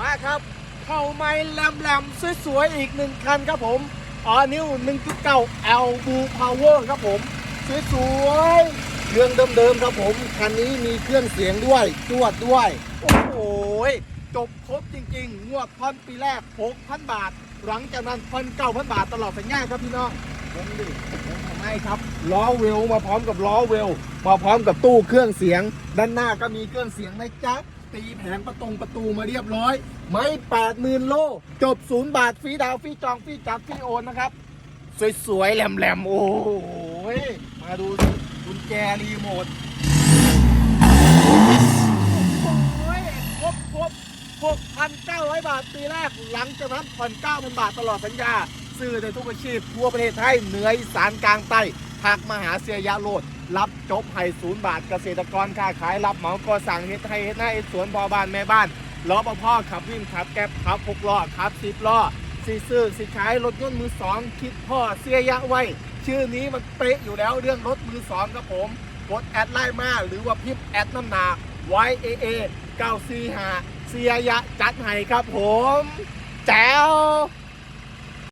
มาครับ เข้าไม้แหลมๆสวยๆอีกหนึ่งคันครับผมอ๋อนิ้ว1.9 L b u Power ครับผม สวยๆเครื่องเดิมๆครับผม คันนี้มีเครื่องเสียงด้วยจวดด้วย โอ้โหจบครบจริงๆ งวดพันปีแรก 6,000 บาท หลังจากนั้นพันเก้าพันบาทตลอดสัญญาครับพี่น้องผมดิผมทำให้ครับ ล้อเวลมาพร้อมกับล้อเวล มาพร้อมกับตู้เครื่องเสียง ด้านหน้าก็มีเครื่องเสียงนะจ๊ะ ตีแผงประตงประตูมาเรียบร้อย ไม่แปดหมื่นโล จบศูนย์บาทฟรีดาวฟรีจองฟรีจัดฟรีโอนนะครับ สวยๆแหลมๆ โอ้โหมาดูกุญแจรีโมทโอ้ยครบครบ6,900 บาทปีแรก หลังจากนั้นผ่อน9,000 บาทตลอดสัญญา ซื้อในทุกอาชีพทั่วประเทศไทยเหนืออีสานกลางใต้ทักมาหาเสียยะโลด รับจบให้ศูนย์บาทเกษตรกรค้าขายรับเหมาก่อสั่งเฮ็ดให้เฮ็ดหน้าเฮ็ดสวนพอบ้านแม่บ้านรอปภขับวิ่งขับแก๊บขับหกล้อขับสิบล้อสิซื้อสิขายรถยนต์มือสองคิดพ่อเสียยะไว้ ชื่อนี้มันเป๊ะอยู่แล้วเรื่องรถมือสองครับผมกดแอดไลน์มาหรือว่าพิมพ์แอดน้ำหนา YAA 945เสียยะจัดให้ครับผม แจ๋ว